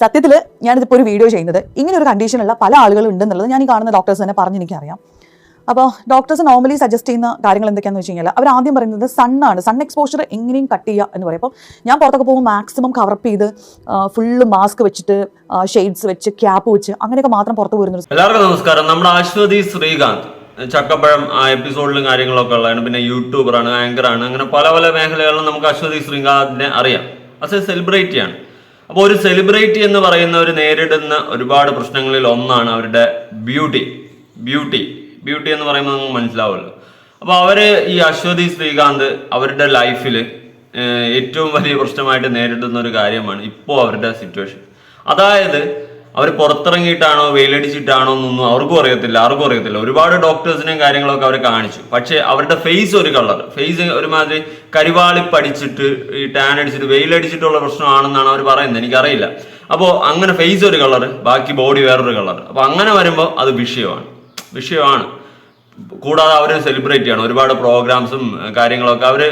സത്യത്തിൽ ഞാനിതിപ്പോൾ ഒരു വീഡിയോ ചെയ്യുന്നത്. ഇങ്ങനെ ഒരു കണ്ടീഷനുള്ള പല ആളുകളും ഉണ്ടെന്നുള്ളത് ഞാൻ ഈ കാണുന്ന ഡോക്ടേഴ്സ് തന്നെ പറഞ്ഞ് എനിക്കറിയാം. അപ്പോൾ ഡോക്ടേഴ്സ് നോർമലി സജസ്റ്റ് ചെയ്യുന്ന കാര്യങ്ങൾ എന്തൊക്കെയാണെന്ന് വെച്ച് കഴിഞ്ഞാൽ അവർ ആദ്യം പറയുന്നത് സണ്ണാണ് സൺ എക്സ്പോഷർ എങ്ങനെയും കട്ട് ചെയ്യുക എന്ന് പറയും. അപ്പോൾ ഞാൻ പുറത്തൊക്കെ പോകുമ്പോൾ മാക്സിമം കവറപ്പ് ചെയ്ത് ഫുള്ള് മാസ്ക് വെച്ചിട്ട് ഷെയ്ഡ്സ് വെച്ച് ക്യാപ്പ് വെച്ച് അങ്ങനെയൊക്കെ മാത്രം പുറത്ത് പോരുന്നു എല്ലാവർക്കും നമസ്കാരം. നമ്മുടെ അശ്വതി ശ്രീകാന്ത് ചക്കപ്പഴം ആ എപ്പിസോഡിലും കാര്യങ്ങളൊക്കെ ഉള്ളതാണ്. പിന്നെ യൂട്യൂബറാണ് ആങ്കറാണ് അങ്ങനെ പല പല മേഖലകളിലും നമുക്ക് അശ്വതി ശ്രീകാന്തിനെ അറിയാം. അത് സെലിബ്രിറ്റിയാണ് അപ്പോൾ ഒരു സെലിബ്രിറ്റി എന്ന് പറയുന്നവർ നേരിടുന്ന ഒരുപാട് പ്രശ്നങ്ങളിൽ ഒന്നാണ് അവരുടെ ബ്യൂട്ടി ബ്യൂട്ടി ബ്യൂട്ടി എന്ന് പറയുമ്പോൾ നമുക്ക് മനസ്സിലാവുമല്ലോ. അപ്പോൾ അവർ ഈ അശ്വതി ശ്രീകാന്ത് അവരുടെ ലൈഫിൽ ഏറ്റവും വലിയ പ്രശ്നമായിട്ട് നേരിടുന്ന ഒരു കാര്യമാണ് ഇപ്പോൾ അവരുടെ സിറ്റുവേഷൻ അതായത് അവർ പുറത്തിറങ്ങിയിട്ടാണോ വെയിലടിച്ചിട്ടാണോ എന്നൊന്നും അവർക്കും അറിയത്തില്ല ആർക്കും അറിയത്തില്ല. ഒരുപാട് ഡോക്ടേഴ്സിനെയും കാര്യങ്ങളൊക്കെ അവർ കാണിച്ചു. പക്ഷേ അവരുടെ ഫേസ് ഒരു കളർ ഫേസ് ഒരുമാതിരി കരിവാളി പഠിച്ചിട്ട് ഈ ടാൻ അടിച്ചിട്ട് വെയിലടിച്ചിട്ടുള്ള പ്രശ്നമാണെന്നാണ് അവർ പറയുന്നത്. എനിക്കറിയില്ല. അപ്പോൾ അങ്ങനെ ഫേസ് ഒരു കളർ ബാക്കി ബോഡി വേറൊരു കളർ അപ്പോൾ അങ്ങനെ വരുമ്പോൾ അത് വിഷയമാണ്. വിഷയമാണ്. കൂടാതെ അവർ സെലിബ്രേറ്റ് ചെയ്യണം. ഒരുപാട് പ്രോഗ്രാംസും കാര്യങ്ങളൊക്കെ അവർ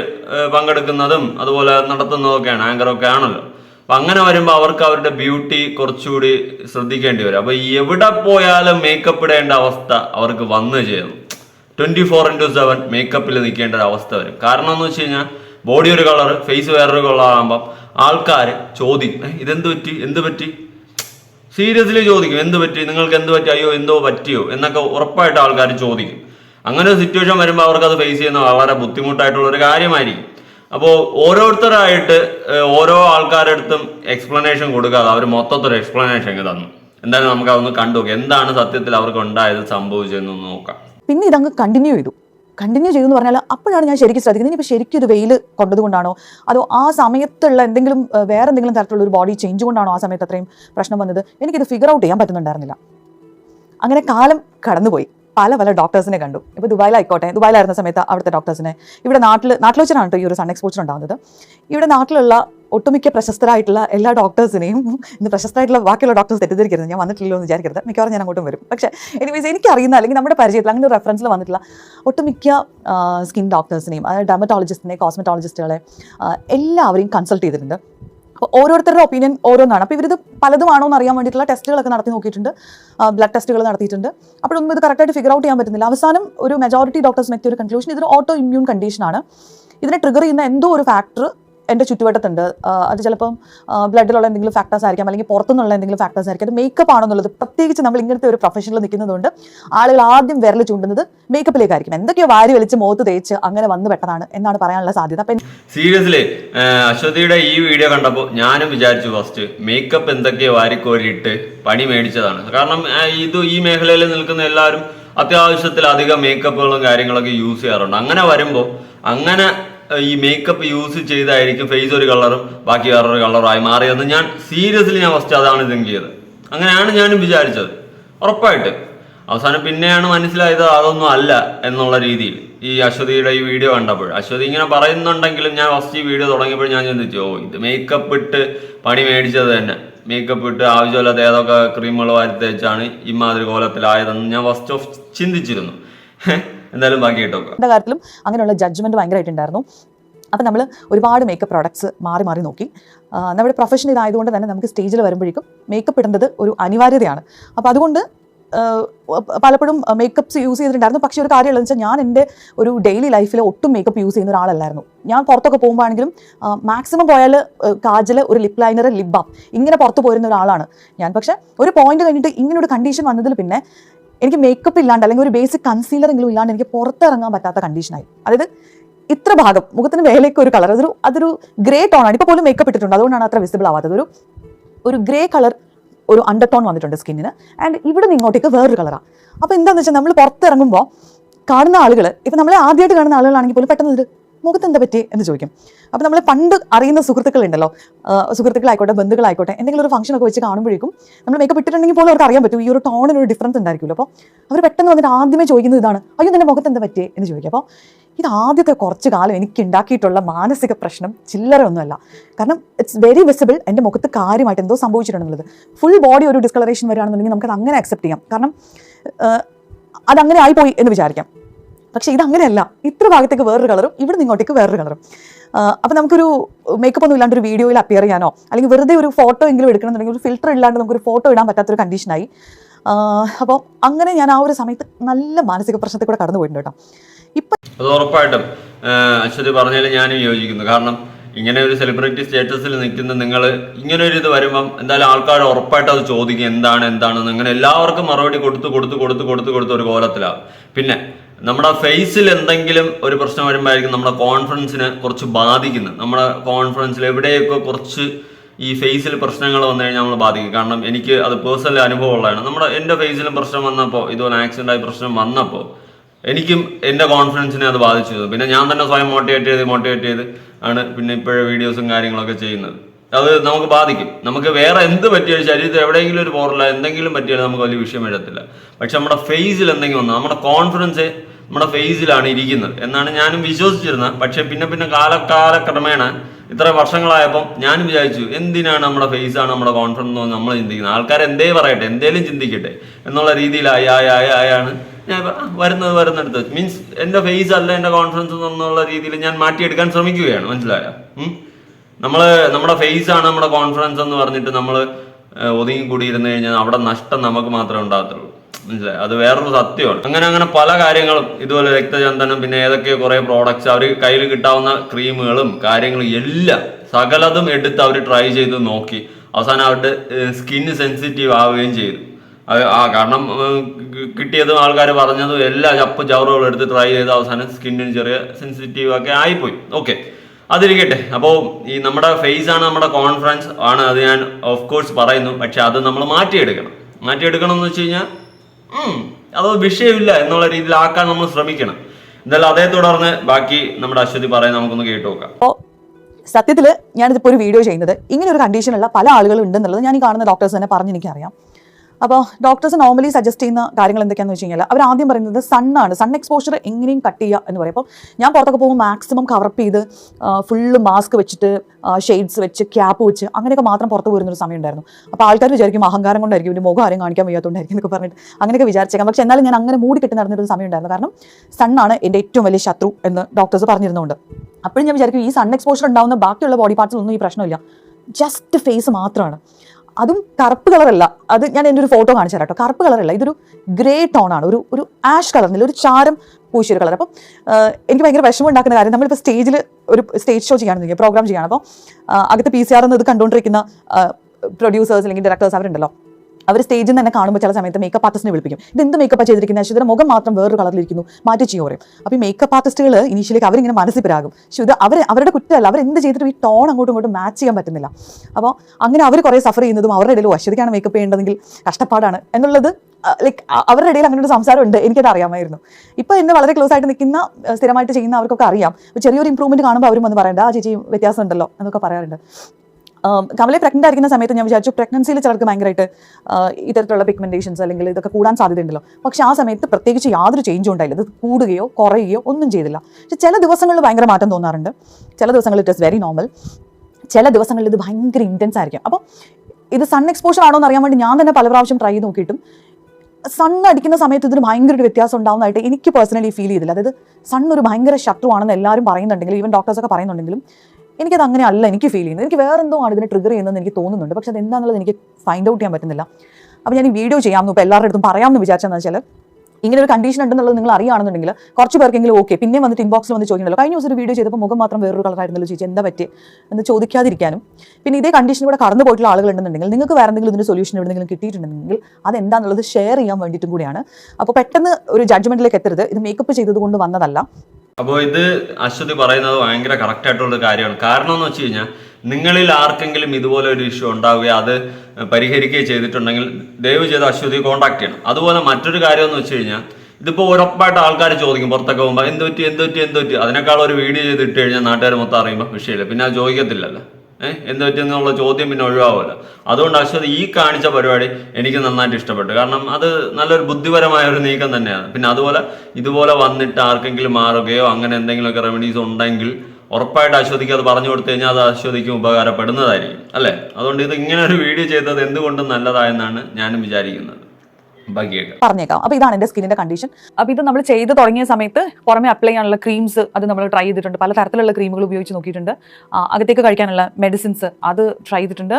പങ്കെടുക്കുന്നതും അതുപോലെ നടത്തുന്നതൊക്കെയാണ്. ആങ്കറൊക്കെ ആണല്ലോ. അപ്പൊ അങ്ങനെ വരുമ്പോൾ അവർക്ക് അവരുടെ ബ്യൂട്ടി കുറച്ചുകൂടി ശ്രദ്ധിക്കേണ്ടി വരും. അപ്പൊ എവിടെ പോയാലും മേക്കപ്പ് ഇടേണ്ട അവസ്ഥ അവർക്ക് വന്നു ചേരും. ട്വന്റി ഫോർ ഇന്റു സെവൻ മേക്കപ്പിൽ നിൽക്കേണ്ട ഒരു അവസ്ഥ വരും. കാരണം എന്ന് വെച്ച് കഴിഞ്ഞാൽ ബോഡി ഒരു കളർ ഫേസ് വേറൊരു കളർ ആകുമ്പം ആൾക്കാർ ചോദിക്കും "ഏ, ഇതെന്ത് പറ്റി? എന്ത് പറ്റി? സീരിയസ്ലി ചോദിക്കും എന്ത് പറ്റി? നിങ്ങൾക്ക് എന്ത് പറ്റി? അയ്യോ എന്തോ പറ്റിയോ? എന്നൊക്കെ ഉറപ്പായിട്ട് ആൾക്കാർ ചോദിക്കും. അങ്ങനെ ഒരു സിറ്റുവേഷൻ വരുമ്പോൾ അവർക്ക് അത് ഫേസ് ചെയ്യുന്ന വളരെ ബുദ്ധിമുട്ടായിട്ടുള്ള ഒരു കാര്യമായിരിക്കും. അപ്പോൾ ഓരോരുത്തരായിട്ട് ഓരോ ആൾക്കാരുടെ അടുത്തും എക്സ്പ്ലനേഷൻ കൊടുക്കാതെ അവർ മൊത്തത്തൊരു എക്സ്പ്ലനേഷൻ ഒക്കെ തന്നു. എന്തായാലും നമുക്ക് അതൊന്ന് കണ്ടു എന്താണ് സത്യത്തിൽ അവർക്ക് ഉണ്ടായത് സംഭവിച്ചതെന്ന് നോക്കാം. പിന്നെ ഇതങ്ങ് കണ്ടിന്യൂ ചെയ്തു. കണ്ടിന്യൂ ചെയ്തു എന്ന് പറഞ്ഞാൽ അപ്പോഴാണ് ഞാൻ ശരിക്കും ശ്രദ്ധിക്കുന്നത്. ഇനിയിപ്പോൾ ശരിക്കും ഒരു വെയിൽ കൊണ്ടതുകൊണ്ടാണോ? അതോ ആ സമയത്തുള്ള എന്തെങ്കിലും വേറെ എന്തെങ്കിലും തരത്തിലുള്ള ഒരു ബോഡി ചേഞ്ച് കൊണ്ടാണോ ആ സമയത്ത് അത്രയും പ്രശ്നം വന്നത്? എനിക്കിത് ഫിഗർ ഔട്ട് ചെയ്യാൻ പറ്റുന്നുണ്ടായിരുന്നില്ല. അങ്ങനെ കാലം കടന്നുപോയി. പല പല ഡോക്ടേഴ്സിനെ കണ്ടു. ഇപ്പോൾ ദുബായിലായിക്കോട്ടെ ദുബായിലായിരുന്ന സമയത്ത് അവിടുത്തെ ഡോക്ടേഴ്സിനെ ഇവിടെ നാട്ടിൽ നാട്ടിൽ വെച്ചാണ് കേട്ടോ ഈ ഒരു സൺ എക്സ്പോച്ചർ ഉണ്ടാകുന്നത് ഇവിടെ നാട്ടിലുള്ള ഒട്ടുമിക്ക പ്രശസ്തരായിട്ടുള്ള എല്ലാ ഡോക്ടേഴ്സിനെയും ഇന്ന് പ്രശസ്തരായിട്ടുള്ള ബാക്കിയുള്ള ഡോക്ടേഴ്സ് തെറ്റിദ്ധരിക്കരുത്. ഞാൻ വന്നിട്ടില്ലല്ലോ എന്ന് വിചാരിക്കരുത്. മിക്കവാറും ഞാൻ അങ്ങോട്ടും വരും. പക്ഷേ എനിവേസ് എനിക്കറിയുന്ന അല്ലെങ്കിൽ നമ്മുടെ പരിചയത്തിൽ അങ്ങനെ റെഫറൻസിൽ വന്നിട്ടുള്ള ഒട്ടുമിക്ക സ്കിൻ ഡോക്ടേഴ്സിനെയും അതായത് ഡെർമറ്റോളജിസ്റ്റിനെ കോസ്മെറ്റോളജിസ്റ്റുകളെ എല്ലാവരെയും കൺസൾട്ട് ചെയ്തിട്ടുണ്ട്. ഓരോരുത്തരുടെ ഒപ്പീനിയൻ ഓരോന്നാണ്. അപ്പോൾ ഇവരിത് പലതുമാണോ എന്ന് അറിയാൻ വേണ്ടിയിട്ടുള്ള ടെസ്റ്റുകളൊക്കെ നടത്തി നോക്കിയിട്ടുണ്ട്. ബ്ലഡ് ടെസ്റ്റുകൾ നടത്തിയിട്ടുണ്ട്. അപ്പോഴൊന്നും ഇത് കറക്റ്റായിട്ട് ഫിഗർ ഔട്ട് ചെയ്യാൻ പറ്റുന്നില്ല. അവസാനം ഒരു മെജോറിറ്റി ഡോക്ടേഴ്സ് എത്തിയ ഒരു കൺക്ലൂഷൻ ഇതൊരു ഓട്ടോ ഇമ്മ്യൂൺ കണ്ടീഷനാണ് ഇതിനെ ട്രിഗർ ചെയ്യുന്ന എന്തോ ഒരു ഫാക്ടർ എന്റെ ചുറ്റുവട്ടത്തുണ്ട്. അത് ചിലപ്പം ബ്ലഡിലുള്ള എന്തെങ്കിലും ഫാക്ടേഴ്സ് ആയിരിക്കാം അല്ലെങ്കിൽ പുറത്തുനിന്നുള്ള എന്തെങ്കിലും ഫാക്ടേഴ്സ് ആയിരിക്കാം. അത് മേക്കപ്പ് ആണെന്നുള്ളത് പ്രത്യേകിച്ച് നമ്മൾ ഇങ്ങനത്തെ ഒരു പ്രൊഫഷനിൽ നിൽക്കുന്നതുകൊണ്ട് ആളുകൾ ആദ്യം വിരൽ ചൂണ്ടുന്നത് മേക്കപ്പിലേക്കായിരിക്കും എന്തൊക്കെയോ വാരി വലിച്ച് മുഖത്ത് തേച്ച് അങ്ങനെ വന്ന് പെട്ടതാണ് എന്നാണ് പറയാനുള്ള സാധ്യത. അപ്പം സീരിയസ്ലി അശ്വതിയുടെ ഈ വീഡിയോ കണ്ടപ്പോൾ ഞാനും വിചാരിച്ചു ഫസ്റ്റ് മേക്കപ്പ് എന്തൊക്കെയോ വാരിക്കോരിയിട്ട് പണി മേടിച്ചതാണ്. കാരണം ഇത് ഈ മേഖലയിൽ നിൽക്കുന്ന എല്ലാവരും അത്യാവശ്യത്തിലധികം മേക്കപ്പുകളും കാര്യങ്ങളൊക്കെ യൂസ് ചെയ്യാറുണ്ട്. അങ്ങനെ വരുമ്പോൾ അങ്ങനെ ഈ മേക്കപ്പ് യൂസ് ചെയ്തായിരിക്കും ഫേസ് ഒരു കളറും ബാക്കി വേറൊരു കളറായി മാറിയെന്ന് ഞാൻ സീരിയസ്ലി ഞാൻ ഫസ്റ്റ് അതാണ് തിങ്ക് ചെയ്തത്. അങ്ങനെയാണ് ഞാനും വിചാരിച്ചത്. ഉറപ്പായിട്ട്. അവസാനം പിന്നെയാണ് മനസ്സിലായത് അതൊന്നും അല്ല എന്നുള്ള രീതിയിൽ. ഈ അശ്വതിയുടെ ഈ വീഡിയോ കണ്ടപ്പോൾ. അശ്വതി ഇങ്ങനെ പറയുന്നുണ്ടെങ്കിലും ഞാൻ ഫസ്റ്റ് ഈ വീഡിയോ തുടങ്ങിയപ്പോൾ ഞാൻ ചിന്തിച്ചു ഓ ഇത് മേക്കപ്പ് ഇട്ട് പണി മേടിച്ചത് തന്നെ. മേക്കപ്പ് ഇട്ട് ആവശ്യമില്ലാത്ത ഏതൊക്കെ ക്രീമുകൾ വാരി തേച്ചാണ് ഇമാതിരി കോലത്തിലായതെന്ന് ഞാൻ ഫസ്റ്റ് ഓഫ് ചിന്തിച്ചിരുന്നു. എന്തായാലും ബാക്കി കേട്ടോ കാര്യത്തിലും അങ്ങനെയുള്ള ജഡ്ജ്മെന്റ് ഭയങ്കരമായിട്ടുണ്ടായിരുന്നു. അപ്പം നമ്മൾ ഒരുപാട് മേക്കപ്പ് പ്രോഡക്ട്സ് മാറി മാറി നോക്കി. നമ്മുടെ പ്രൊഫഷൻ ഇതായതുകൊണ്ട് തന്നെ നമുക്ക് സ്റ്റേജിൽ വരുമ്പോഴേക്കും മേക്കപ്പ് ഇടേണ്ടത് ഒരു അനിവാര്യതയാണ്. അപ്പോൾ അതുകൊണ്ട് പലപ്പോഴും മേക്കപ്പ്സ് യൂസ് ചെയ്തിട്ടുണ്ടായിരുന്നു. പക്ഷേ ഒരു കാര്യമുള്ളതെന്ന് വെച്ചാൽ ഞാൻ എന്റെ ഒരു ഡെയിലി ലൈഫിൽ ഒട്ടും മേക്കപ്പ് യൂസ് ചെയ്യുന്ന ഒരാളല്ലായിരുന്നു. ഞാൻ പുറത്തൊക്കെ പോകുമ്പോഴാണെങ്കിലും മാക്സിമം പോയാൽ കാജൽ ഒരു ലിപ് ലൈനർ ലിപ് ബാം ഇങ്ങനെ പുറത്ത് പോരുന്ന ഒരാളാണ് ഞാൻ. പക്ഷേ ഒരു പോയിന്റ് കഴിഞ്ഞിട്ട് ഇങ്ങനെ ഒരു കണ്ടീഷൻ വന്നതിൽ പിന്നെ എനിക്ക് മേക്കപ്പ് ഇല്ലാണ്ട് അല്ലെങ്കിൽ ഒരു ബേസിക് കൺസീലർ എങ്കിലും ഇല്ലാണ്ട് എനിക്ക് പുറത്തിറങ്ങാൻ പറ്റാത്ത കണ്ടീഷനായി അതായത് ഇത്ര ഭാഗം മുഖത്തിന് വേലയ്ക്ക് ഒരു കളർ അതൊരു അതൊരു ഗ്രേ ടോൺ ആണ്. ഇപ്പോൾ പോലും മേക്കപ്പ് ഇട്ടിട്ടുണ്ട്. അതുകൊണ്ടാണ് അത്ര വിസിബിൾ ആവാത്തത്. ഒരു ഒരു ഗ്രേ കളർ ഒരു അണ്ടർ ടോൺ വന്നിട്ടുണ്ട് സ്കിന്നിന് ആൻഡ് ഇവിടെ നിന്ന് ഇങ്ങോട്ടേക്ക് വേറൊരു കളറാണ് അപ്പോൾ എന്താണെന്ന് വെച്ചാൽ നമ്മൾ പുറത്തിറങ്ങുമ്പോൾ കാണുന്ന ആളുകൾ ഇപ്പം നമ്മളെ ആദ്യമായിട്ട് കാണുന്ന ആളുകളാണെങ്കിൽ പോലും പെട്ടെന്ന് ഇത് മുഖത്ത് എന്താ പറ്റി എന്ന് ചോദിക്കും. അപ്പോൾ നമ്മൾ പണ്ട് അറിയുന്ന സുഹൃത്തുക്കളുണ്ടല്ലോ. സുഹൃത്തുക്കളായിക്കോട്ടെ ബന്ധുക്കളായിക്കോട്ടെ എന്തെങ്കിലും ഒരു ഫംഗ്ഷൻ ഒക്കെ വെച്ച് കാണുമ്പോഴേക്കും നമ്മൾ മേക്കപ്പ് ഇട്ടിട്ടുണ്ടെങ്കിൽ പോലും അവർക്ക് അറിയാൻ പറ്റും. ഈ ഒരു ടോണിന് ഒരു ഡിഫറൻസ് ഉണ്ടായിരിക്കുമല്ലോ. അപ്പോൾ അവർ പെട്ടെന്ന് വന്നിട്ട് ആദ്യമേ ചോദിക്കുന്നത് ഇതാണ്. അയ്യോ നിന്റെ മുഖത്ത് എന്താ എന്ന് ചോദിക്കും. അപ്പോൾ ഇത് ആദ്യത്തെ കുറച്ച് കാലം എനിക്ക് ഉണ്ടാക്കിയിട്ടുള്ള മാനസിക പ്രശ്നം ചില്ലറ ഒന്നുമല്ല. കാരണം ഇറ്റ്സ് വെരി വിസിബിൾ എന്റെ മുഖത്ത് കാര്യമായിട്ട് എന്തോ സംഭവിച്ചിട്ടുണ്ടെന്നുള്ളത്. ഫുൾ ബോഡി ഒരു ഡിസ്കളറേഷൻ വരികയാണെന്നുണ്ടെങ്കിൽ നമുക്കത് അങ്ങനെ അക്സെപ്റ്റ് ചെയ്യാം. കാരണം അതങ്ങനെ ആയിപ്പോയി എന്ന് വിചാരിക്കാം. പക്ഷേ ഇതങ്ങനെയല്ല. ഇത്ര ഭാഗത്തേക്ക് വേറൊരു കളറും ഇവിടെ ഇങ്ങോട്ടേക്ക് വേറൊരു കളറും. അപ്പോൾ നമുക്കൊരു മേക്കപ്പ് ഒന്നും ഇല്ലാണ്ട് ഒരു വീഡിയോയിൽ അപ്പിയർ ചെയ്യാനോ അല്ലെങ്കിൽ വെറുതെ ഒരു ഫോട്ടോ എങ്കിലും എടുക്കണമെന്നുണ്ടെങ്കിൽ ഒരു ഫിൽറ്റർ ഇല്ലാണ്ട് നമുക്കൊരു ഫോട്ടോ ഇടാൻ പറ്റാത്തൊരു കണ്ടീഷനായി അപ്പോൾ അങ്ങനെ ഞാൻ ആ ഒരു സമയത്ത് നല്ല മാനസിക പ്രശ്നത്തിൽ കൂടെ കടന്നു പോയിട്ടുണ്ട് കേട്ടോ. ഇപ്പം ഞാനും യോജിക്കുന്നു. കാരണം ഇങ്ങനെ ഒരു സെലിബ്രിറ്റി സ്റ്റേറ്റസിൽ നിൽക്കുന്ന നിങ്ങൾ ഇങ്ങനെ ഒരു ഇത് വരുമ്പം എന്തായാലും ആൾക്കാർ ഉറപ്പായിട്ട് അത് ചോദിക്കും എന്താണ് എന്താണെന്ന് അങ്ങനെ എല്ലാവർക്കും മറുപടി കൊടുത്ത് കൊടുത്ത് കൊടുത്ത് കൊടുത്ത് കൊടുത്ത് ഒരു കോലത്തിലാണ് പിന്നെ നമ്മുടെ ഫേസിൽ എന്തെങ്കിലും ഒരു പ്രശ്നം വരുമ്പോഴായിരിക്കും നമ്മുടെ കോൺഫിഡൻസിനെ കുറച്ച് ബാധിക്കുന്നത്. നമ്മുടെ കോൺഫിഡൻസിൽ എവിടെയൊക്കെ കുറച്ച് ഈ ഫേസിൽ പ്രശ്നങ്ങൾ വന്നു കഴിഞ്ഞാൽ നമ്മൾ ബാധിക്കും. കാരണം എനിക്ക് അത് പേഴ്സണൽ അനുഭവമുള്ളതാണ് നമ്മുടെ എന്റെ ഫേസിലും പ്രശ്നം വന്നപ്പോൾ ഇതുപോലെ ആക്സിഡന്റ് ആയി പ്രശ്നം വന്നപ്പോൾ എനിക്കും എന്റെ കോൺഫിഡൻസിനെ അത് ബാധിച്ചു. പിന്നെ ഞാൻ തന്നെ സ്വയം മോട്ടിവേറ്റ് ചെയ്ത് മോട്ടിവേറ്റ് ചെയ്ത് ആണ് പിന്നെ ഇപ്പോഴേ വീഡിയോസും കാര്യങ്ങളൊക്കെ ചെയ്യുന്നത്. അത് നമുക്ക് ബാധിക്കും. നമുക്ക് വേറെ എന്ത് പറ്റിയാലും ശരീരത്തിൽ എവിടെയെങ്കിലും ഒരു പോറില്ല എന്തെങ്കിലും പറ്റിയാലും നമുക്ക് വലിയ വിഷയം വരത്തില്ല. പക്ഷെ നമ്മുടെ ഫേസിൽ എന്തെങ്കിലും വന്നു നമ്മുടെ കോൺഫിഡൻസ് നമ്മുടെ ഫേസിലാണ് ഇരിക്കുന്നത്. എന്നാണ് ഞാനും വിശ്വസിച്ചിരുന്നത്. പക്ഷെ പിന്നെ പിന്നെ കാലകാലക്രമേണ ഇത്ര വർഷങ്ങളായപ്പം ഞാനും വിചാരിച്ചു എന്തിനാണ് നമ്മുടെ ഫേസാണ് നമ്മുടെ കോൺഫിഡൻസ് എന്ന് നമ്മൾ ചിന്തിക്കുന്നത്? ആൾക്കാർ എന്തേ പറയട്ടെ എന്തേലും ചിന്തിക്കട്ടെ എന്നുള്ള രീതിയിലായി ആയി ആയി ആയാണ് ഞാൻ വരുന്നത് വരുന്നിടത്ത് മീൻസ് എന്റെ ഫേസ് അല്ല എന്റെ കോൺഫിഡൻസ് എന്നുള്ള രീതിയിൽ ഞാൻ മാറ്റിയെടുക്കാൻ ശ്രമിക്കുകയാണ്. മനസ്സിലായോ? ഉം? നമ്മൾ നമ്മുടെ ഫേസ് ആണ് നമ്മുടെ കോൺഫിഡൻസ് എന്ന് പറഞ്ഞിട്ട് നമ്മൾ ഒതുങ്ങി കൂടിയിരുന്നു കഴിഞ്ഞാൽ അവിടെ നഷ്ടം നമുക്ക് മാത്രമേ ഉണ്ടാകത്തുള്ളൂ. മനസ്സിലായി? അത് വേറൊരു സത്യമാണ്. അങ്ങനെ അങ്ങനെ പല കാര്യങ്ങളും ഇതുപോലെ രക്തചന്ദനം പിന്നെ ഏതൊക്കെ കുറേ പ്രോഡക്റ്റ്സ് അവർ കയ്യിൽ കിട്ടാവുന്ന ക്രീമുകളും കാര്യങ്ങളും എല്ലാം സകലതും എടുത്ത് അവർ ട്രൈ ചെയ്ത് നോക്കി. അവസാനം അവരുടെ സ്കിന്ന് സെൻസിറ്റീവ് ആവുകയും ചെയ്തു. ആ കാരണം കിട്ടിയതും ആൾക്കാർ പറഞ്ഞതും എല്ലാ ചപ്പ് ചവറുകളും എടുത്ത് ട്രൈ ചെയ്ത് അവസാനം സ്കിന്നിന് ചെറിയ സെൻസിറ്റീവ് ഒക്കെ ആയിപ്പോയി. ഓക്കെ അതിരിക്കട്ടെ. അപ്പോൾ ഈ നമ്മുടെ ഫേസ് ആണ് നമ്മുടെ കോൺഫറൻസ് ആണ് അത് ഞാൻ ഓഫ് കോഴ്സ് പറയുന്നു. പക്ഷെ അത് നമ്മൾ മാറ്റിയെടുക്കണം. മാറ്റിയെടുക്കണം എന്ന് വെച്ച് കഴിഞ്ഞാൽ അത് വിഷയമില്ല എന്നുള്ള രീതിയിലാക്കാൻ നമ്മൾ ശ്രമിക്കണം. എന്തായാലും അതേ തുടർന്ന് ബാക്കി നമ്മുടെ അശ്വതി പറയുന്നത് നമുക്കൊന്ന് കേട്ടു നോക്കാം. സത്യത്തിൽ ഞാനിതിപ്പോൾ ഒരു വീഡിയോ ചെയ്യുന്നത് ഇങ്ങനെ ഒരു കണ്ടീഷനുള്ള പല ആളുകളും ഉണ്ടെന്നുള്ളത് ഞാൻ ഈ കാണുന്ന ഡോക്ടേഴ്സ് തന്നെ പറഞ്ഞ് എനിക്കറിയാം അപ്പോൾ ഡോക്ടേഴ്സ് നോർമലി സജസ്റ്റ് ചെയ്യുന്ന കാര്യങ്ങൾ എന്തൊക്കെയാണെന്ന് വെച്ച് കഴിഞ്ഞാൽ അവർ ആദ്യം പറയുന്നത് സണ്ണാണ് സൺ എക്സ്പോഷർ എങ്ങനെയും കട്ട് ചെയ്യുക എന്ന് പറയും. അപ്പോൾ ഞാൻ പുറത്തൊക്കെ പോകുമ്പോൾ മാക്സിമം കവറപ്പ് ചെയ്ത് ഫുള്ള് മാസ്ക് വെച്ചിട്ട് ഷെയ്ഡ്സ് വെച്ച് ക്യാപ്പ് വെച്ച് അങ്ങനെയൊക്കെ മാത്രം പുറത്ത് പോയിരുന്നൊരു സമയം ഉണ്ടായിരുന്നു. അപ്പോൾ ആൾക്കാർ വിചാരിക്കും അഹങ്കാരം കൊണ്ടായിരിക്കും ഇവന്റെ മുഖം ആരും കാണിക്കാൻ വയ്യാത്തതുകൊണ്ടായിരിക്കും എന്നൊക്കെ പറഞ്ഞിട്ട് അങ്ങനെയൊക്കെ വിചാരിച്ചേക്കാം. പക്ഷേ എന്നാലും ഞാൻ അങ്ങനെ മൂടി കെട്ടി നടന്നൊരു സമയം ഉണ്ടായിരുന്നു. കാരണം സണ്ണാണ് എന്റെ ഏറ്റവും വലിയ ശത്രു എന്ന് ഡോക്ടേഴ്സ് പറഞ്ഞിരുന്നുണ്ട്. അപ്പോഴും ഞാൻ വിചാരിക്കും ഈ സൺ എക്സ്പോഷർ ഉണ്ടാകുന്ന ബാക്കിയുള്ള ബോഡി പാർട്സിലൊന്നും ഈ പ്രശ്നമില്ല. ജസ്റ്റ് ഫേസ് മാത്രമാണ്. അതും കറുപ്പ് കളറല്ല. അത് ഞാൻ എന്റെ ഒരു ഫോട്ടോ കാണിച്ചു തരാം കേട്ടോ കറുപ്പ് കളറല്ല. ഇതൊരു ഗ്രേ ടോൺ ആണ്. ഒരു ഒരു ആഷ് കളറിൽ ഒരു ചാരം പൂശിയൊരു കളർ അപ്പം എനിക്ക് ഭയങ്കര വിഷമം ഉണ്ടാക്കുന്ന കാര്യം നമ്മളിപ്പോൾ സ്റ്റേജിൽ ഒരു സ്റ്റേജ് ഷോ ചെയ്യാണെന്ന് പ്രോഗ്രാം ചെയ്യണം അപ്പോൾ അകത്ത് പി സി ആർ എന്ന് ഇത് കണ്ടുകൊണ്ടിരിക്കുന്ന പ്രൊഡ്യൂസേഴ്സ് അല്ലെങ്കിൽ ഡയറക്ടേഴ്സ് അവരുണ്ടല്ലോ. അവർ സ്റ്റേജിൽ നിന്ന് തന്നെ കാണുമ്പോൾ ചില സമയത്ത് മേക്കപ്പ് ആർട്ടിസ്റ്റിനെ വിളിപ്പിക്കും. ഇത് എന്ത് മേക്കപ്പ് ചെയ്തിരിക്കുന്നത് ശുദ്ധ മുഖം മാത്രം വേറൊരു കളറിലിരിക്കുന്നു മാറ്റി ചെയ്യും പറയും അപ്പോൾ മേക്കപ്പ് ആർട്ടിസ്റ്റുകൾ ഇനീഷ്യലേക്ക് അവരിങ്ങനെ മനസ്സിൽ പിരാകും ശുദ്ധ അവർ അവരുടെ കുറ്റമല്ല. അവർ എന്ത് ചെയ്തിട്ടും ഈ ടോൺ അങ്ങോട്ടും ഇങ്ങോട്ടും മാച്ച് ചെയ്യാൻ പറ്റുന്നില്ല. അപ്പോൾ അങ്ങനെ അവർ കുറേ സഫർ ചെയ്യുന്നതും അവരുടെ ഇടയിൽ അശ്വതിക്കാണ് മേക്കപ്പ് ചെയ്യേണ്ടതെങ്കിൽ കഷ്ടപ്പാടാണ്. എന്നുള്ളത് ലൈക്ക് അവരുടെ ഇടയിൽ അങ്ങനെ ഒരു സംസാരം ഉണ്ട് എനിക്കത് അറിയാമായിരുന്നു. ഇപ്പോൾ എന്നെ വളരെ ക്ലോസ് ആയിട്ട് നിൽക്കുന്ന സ്ഥിരമായിട്ട് ചെയ്യുന്ന അവർക്കൊക്കെ അറിയാം. ചെറിയൊരു ഇമ്പ്രൂവ്മെന്റ് കാണുമ്പോൾ അവരും ഒന്ന് പറയണ്ട ആ ചേച്ചി വ്യത്യാസം ഉണ്ടല്ലോ എന്നൊക്കെ പറയാറുണ്ട്. കമലെ പ്രഗ്നന്റ് ആയിരിക്കുന്ന സമയത്ത് ഞാൻ വിചാരിച്ചു പ്രഗ്നൻസിയിൽ ചിലർക്ക് ഭയങ്കരമായിട്ട് ഇത്തരത്തിലുള്ള പിഗ്മെന്റേഷൻസ് അല്ലെങ്കിൽ ഇതൊക്കെ കൂടാൻ സാധ്യത ഉണ്ടല്ലോ പക്ഷെ ആ സമയത്ത് പ്രത്യേകിച്ച് യാതൊരു ചേഞ്ചും ഉണ്ടായില്ല. ഇത് കൂടുകയോ കുറയുകയോ ഒന്നും ചെയ്തില്ല. പക്ഷെ ചില ദിവസങ്ങളിൽ ഭയങ്കര മാറ്റം തോന്നാറുണ്ട്. ചില ദിവസങ്ങളിൽ ഇറ്റ് ഇസ് വെരി നോർമൽ ചില ദിവസങ്ങളിൽ ഇത് ഭയങ്കര ഇന്റൻസ് ആയിരിക്കും. അപ്പോൾ ഇത് സൺ എക്സ്പോഷർ ആണോ എന്ന് അറിയാൻ വേണ്ടി ഞാൻ തന്നെ പല പ്രാവശ്യം ട്രൈ നോക്കിയിട്ടും സൺ അടിക്കുന്ന സമയത്ത് ഇതിന് ഭയങ്കര ഒരു വ്യത്യാസം ഉണ്ടാവുന്നതായിട്ട് എനിക്ക് പേഴ്സണലി ഫീൽ ചെയ്തില്ല. അതായത് സൺ ഒരു ഭയങ്കര ശത്രുവാണെന്ന് എല്ലാവരും പറയുന്നുണ്ടെങ്കിലും ഈവൻ ഡോക്ടേഴ്സൊക്കെ പറയുന്നുണ്ടെങ്കിലും എനിക്കത് അങ്ങനെ അല്ല എനിക്ക് ഫീൽ ചെയ്യുന്നത്. എനിക്ക് വേറെ എന്തോ ആണ് ഇതിനെ ട്രിഗർ ചെയ്യുന്നതെന്ന് എനിക്ക് തോന്നുന്നുണ്ട്. പക്ഷെ അത് എന്താണെന്നുള്ളത് എനിക്ക് ഫൈൻഡ് ഔട്ട് ചെയ്യാൻ പറ്റുന്നില്ല. അപ്പോൾ ഞാൻ ഈ വീഡിയോ ചെയ്യാമെന്ന് ഇപ്പോൾ എല്ലാവരുടെ അടുത്തും പറയാമെന്ന് വിചാരിച്ചതെന്ന് വെച്ചാൽ ഇങ്ങനെ ഒരു കണ്ടീഷൻ ഉണ്ടെന്നുള്ളത് നിങ്ങൾ അറിയുകയാണെന്നുണ്ടെങ്കിൽ കുറച്ച് പേർക്കെങ്കിലും ഓക്കെ പിന്നെ വന്നിട്ട് ഇൻബോക്സിൽ വന്ന് ചോദിക്കണല്ലോ കഴിഞ്ഞ ദിവസം ഒരു വീഡിയോ ചെയ്തപ്പോൾ മുഖം മാത്രം വേറൊരു കളറായിരുന്നല്ലോ ചേച്ചി. എന്താ പറ്റി എന്ന് ചോദിക്കാതിരിക്കാനും. പിന്നെ ഇതേ കണ്ടീഷൻ കൂടെ കടന്നു പോയിട്ടുള്ള ആളുകളുണ്ടെന്നുണ്ടെങ്കിൽ നിങ്ങൾക്ക് വേറെ എന്തെങ്കിലും ഇതിന്റെ സൊല്യൂഷൻ എവിടെയെങ്കിലും കിട്ടിയിട്ടുണ്ടെങ്കിൽ അതെന്താണെന്നുള്ളത് ഷെയർ ചെയ്യാൻ വേണ്ടിയിട്ടും കൂടിയാണ്. അപ്പോൾ പെട്ടെന്ന് ഒരു ജഡ്ജ്മെന്റിലേക്ക് എത്തരുത്. ഇത് മേക്കപ്പ് ചെയ്തതുകൊണ്ട് വന്നതല്ല. അപ്പോൾ ഇത് അശ്വതി പറയുന്നത് ഭയങ്കര കറക്റ്റ് ആയിട്ടുള്ള കാര്യമാണ്. കാരണം എന്ന് വെച്ച് കഴിഞ്ഞാൽ നിങ്ങളിൽ ആർക്കെങ്കിലും ഇതുപോലെ ഒരു ഇഷ്യൂ ഉണ്ടാവുകയോ അത് പരിഹരിക്കുകയോ ചെയ്തിട്ടുണ്ടെങ്കിൽ ദയവ് ചെയ്ത് അശ്വതി കോൺടാക്ട് ചെയ്യണം. അതുപോലെ മറ്റൊരു കാര്യം എന്ന് വെച്ച് കഴിഞ്ഞാൽ ഇതിപ്പോൾ ഉറപ്പായിട്ട് ആൾക്കാർ ചോദിക്കും പുറത്തൊക്കെ പോകുമ്പോൾ എന്ത് പറ്റി എന്ത് പറ്റി എന്ത് പറ്റി അതിനേക്കാൾ ഒരു വീഡിയോ ചെയ്ത് ഇട്ട് കഴിഞ്ഞാൽ നാട്ടുകാർ മൊത്തം അറിയുമ്പോൾ വിഷയമില്ല. പിന്നെ അത് ചോദിക്കത്തില്ലല്ലോ. ഏഹ് എന്ത് പറ്റി എന്നുള്ള ചോദ്യം പിന്നെ ഒഴിവാവില്ല അതുകൊണ്ട് അശ്വതി ഈ കാണിച്ച പരിപാടി എനിക്ക് നന്നായിട്ട് ഇഷ്ടപ്പെട്ടു. കാരണം അത് നല്ലൊരു ബുദ്ധിപരമായ ഒരു നീക്കം തന്നെയാണ്. പിന്നെ അതുപോലെ ഇതുപോലെ വന്നിട്ട് ആർക്കെങ്കിലും മാറുകയോ അങ്ങനെ എന്തെങ്കിലുമൊക്കെ റെമഡീസ് ഉണ്ടെങ്കിൽ ഉറപ്പായിട്ട് അശ്വതിക്ക് അത് പറഞ്ഞു കൊടുത്തു കഴിഞ്ഞാൽ അത് അശ്വതിക്ക് ഉപകാരപ്പെടുന്നതായിരിക്കും. അല്ലേ? അതുകൊണ്ട് ഇത് ഇങ്ങനെ ഒരു വീഡിയോ ചെയ്തത് എന്തുകൊണ്ടും നല്ലതായെന്നാണ് ഞാനും വിചാരിക്കുന്നത്. പറഞ്ഞേക്കാം. അപ്പോൾ ഇതാണ് എന്റെ സ്കിന്നിന്റെ കണ്ടീഷൻ അപ്പോൾ ഇത് നമ്മൾ ചെയ്ത് തുടങ്ങിയ സമയത്ത് പുറമെ അപ്ലൈ ചെയ്യാനുള്ള ക്രീംസ് അത് നമ്മൾ ട്രൈ ചെയ്തിട്ടുണ്ട്. പല തരത്തിലുള്ള ക്രീമുകൾ ഉപയോഗിച്ച് നോക്കിയിട്ടുണ്ട്. അകത്തേക്ക് കഴിക്കാനുള്ള മെഡിസിൻസ് അത് ട്രൈ ചെയ്തിട്ടുണ്ട്.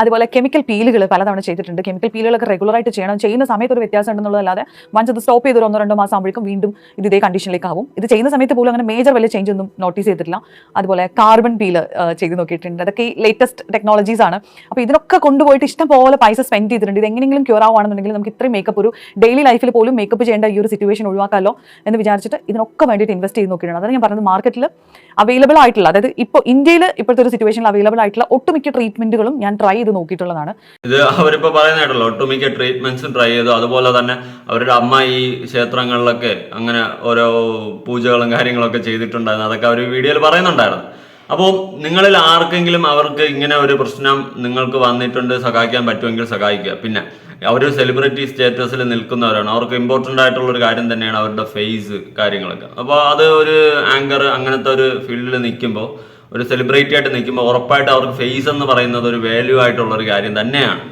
അതുപോലെ കെമിക്കൽ പീലുകൾ പലതവണ ചെയ്തിട്ടുണ്ട്. കെമിക്കൽ പീലുകളൊക്കെ റെഗുലറായിട്ട് ചെയ്യണം. ചെയ്യുന്ന സമയത്ത് ഒരു വ്യത്യാസം ഉണ്ടെന്നുള്ളതല്ലാതെ വൺസ് അത് സ്റ്റോപ്പ് ചെയ്ത് ഒരു ഒന്നോ രണ്ടോ മാസം ആകുമ്പോഴേക്കും വീണ്ടും ഇത് ഇതേ കണ്ടീഷനിലേക്ക് ആവും. ഇത് ചെയ്യുന്ന സമയത്ത് പോലും അങ്ങനെ മേജർ വലിയ ചേഞ്ച് ഒന്നും നോട്ടീസ് ചെയ്തിട്ടില്ല. അതുപോലെ കാർബൺ പീൽ ചെയ്ത് നോക്കിയിട്ടുണ്ട്. അതൊക്കെ ഈ ലേറ്റസ്റ്റ് ടെക്നോളജീസ് ആണ്. അപ്പോൾ ഇതിനൊക്കെ കൊണ്ടുപോയിട്ട് ഇഷ്ടം പോലെ പൈസ സ്പെൻഡ് ചെയ്തിട്ടുണ്ട്. ഇത് എങ്ങനെയെങ്കിലും ക്യൂർ ആവുകയാണെന്നുണ്ടെങ്കിൽ നമുക്ക് ഇത്രയും മേക്കപ്പ് ഒരു ഡെയിലി ലൈഫിൽ പോലും മേക്കപ്പ് ചെയ്യേണ്ട ഈ ഒരു സിറ്റുവേഷൻ ഒഴിവാക്കാമല്ലോ എന്ന് വിചാരിച്ചിട്ട് ഇതിനൊക്കെ വേണ്ടിയിട്ട് ഇൻവെസ്റ്റ് ചെയ്ത് നോക്കിയിട്ടുണ്ട്. അതാണ് ഞാൻ പറഞ്ഞത് മാർക്കറ്റിൽ അവൈലബിൾ ആയിട്ടുള്ള അതായത് ഇപ്പോൾ ഇന്ത്യയിൽ ഇപ്പോഴത്തെ ഒരു സിറ്റുവേഷനിൽ അവൈലബിൾ ആയിട്ടുള്ള ഒട്ടുമിക്ക ട്രീറ്റ്മെന്റുകളും ഞാൻ ട്രൈ ചെയ്ത് നോക്കിയിട്ടുള്ളതാണ്. ഇത് അവരിപ്പോ പറയുന്നതായിട്ടല്ലോ ഒട്ടുമിക്ക ട്രീറ്റ്മെന്റ്സും ട്രൈ ചെയ്തു. അതുപോലെ തന്നെ അവരുടെ അമ്മ ഈ ക്ഷേത്രങ്ങളിലൊക്കെ അങ്ങനെ ഓരോ പൂജകളും കാര്യങ്ങളൊക്കെ ചെയ്തിട്ടുണ്ടായിരുന്നു. അതൊക്കെ അവർ വീഡിയോയിൽ പറയുന്നുണ്ടായിരുന്നു. അപ്പോൾ നിങ്ങളിൽ ആർക്കെങ്കിലും അവർക്ക് ഇങ്ങനെ ഒരു പ്രശ്നം നിങ്ങൾക്ക് വന്നിട്ടുണ്ട് സഹായിക്കാൻ പറ്റുമെങ്കിൽ സഹായിക്കുക. പിന്നെ അവർ സെലിബ്രിറ്റി സ്റ്റേറ്റസിൽ നിൽക്കുന്നവരാണ്. അവർക്ക് ഇമ്പോർട്ടന്റ് ആയിട്ടുള്ള ഒരു കാര്യം തന്നെയാണ് അവരുടെ ഫേസ് കാര്യങ്ങളൊക്കെ. അപ്പോൾ അത് ഒരു ആങ്കർ അങ്ങനത്തെ ഒരു ഫീൽഡിൽ നിൽക്കുമ്പോൾ ഒരു സെലിബ്രിറ്റി ആയിട്ട് നിൽക്കുമ്പോൾ ഉറപ്പായിട്ട് അവർക്ക് ഫേസ് എന്ന് പറയുന്നത് ഒരു വാല്യൂ ആയിട്ടുള്ള ഒരു കാര്യം തന്നെയാണ്.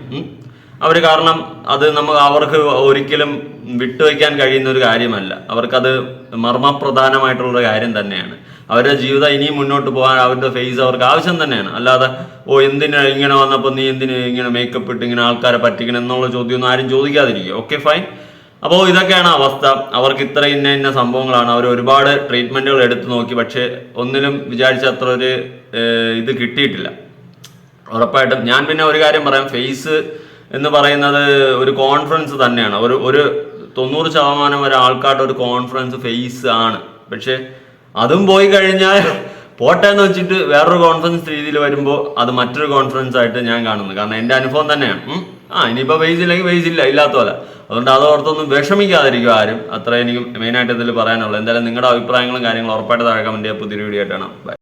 അവർ കാരണം അത് നമുക്ക് അവർക്ക് ഒരിക്കലും വിട്ടുവയ്ക്കാൻ കഴിയുന്ന ഒരു കാര്യമല്ല. അവർക്കത് മർമ്മപ്രധാനമായിട്ടുള്ള കാര്യം തന്നെയാണ്. അവരുടെ ജീവിതം ഇനിയും മുന്നോട്ട് പോകാൻ അവരുടെ ഫേസ് അവർക്ക് ആവശ്യം തന്നെയാണ്. അല്ലാതെ ഓ എന്തിനാ ഇങ്ങനെ വന്നപ്പോൾ നീ എന്തിന് ഇങ്ങനെ മേക്കപ്പ് ഇട്ട് ഇങ്ങനെ ആൾക്കാരെ പറ്റിക്കണം? എന്നുള്ള ചോദ്യമൊന്നും ആരും ചോദിക്കാതിരിക്കുക. ഓക്കെ ഫൈൻ അപ്പോൾ ഇതൊക്കെയാണ് അവസ്ഥ. അവർക്ക് ഇത്ര ഇന്ന ഇന്ന സംഭവങ്ങളാണ്. അവർ ഒരുപാട് ട്രീറ്റ്മെന്റുകൾ എടുത്തു നോക്കി. പക്ഷേ ഒന്നിലും വിചാരിച്ച അത്ര ഒരു ഇത് കിട്ടിയിട്ടില്ല. ഉറപ്പായിട്ടും ഞാൻ പിന്നെ ഒരു കാര്യം പറയാം. ഫേസ് എന്ന് പറയുന്നത് ഒരു കോൺഫറൻസ് തന്നെയാണ്. ഒരു ഒരു തൊണ്ണൂറ് ശതമാനം ഒരു ആൾക്കാരുടെ ഒരു കോൺഫറൻസ് ഫേസ് ആണ്. പക്ഷേ അതും പോയി കഴിഞ്ഞാൽ പോട്ടെ എന്ന് വെച്ചിട്ട് വേറൊരു കോൺഫറൻസ് രീതിയിൽ വരുമ്പോൾ അത് മറ്റൊരു കോൺഫറൻസ് ആയിട്ട് ഞാൻ കാണുന്നു. കാരണം എന്റെ അനുഭവം തന്നെയാണ്. ആ ഇനിയിപ്പോൾ വെയ്സ് ഇല്ലെങ്കിൽ വെയ്സ് ഇല്ല ഇല്ലാത്ത പോലെ. അതുകൊണ്ട് അതോർത്തൊന്നും വിഷമിക്കാതിരിക്കും ആരും. അത്ര എനിക്ക് മെയിനായിട്ട് ഇതിൽ പറയാനുള്ളത് എന്തായാലും നിങ്ങളുടെ അഭിപ്രായങ്ങളും കാര്യങ്ങളും ഉറപ്പായിട്ട് താഴെ കമന്റ് ചെയ്യുക പുതിയൊരു വീഡിയോ ആയിട്ടാണ് ബൈ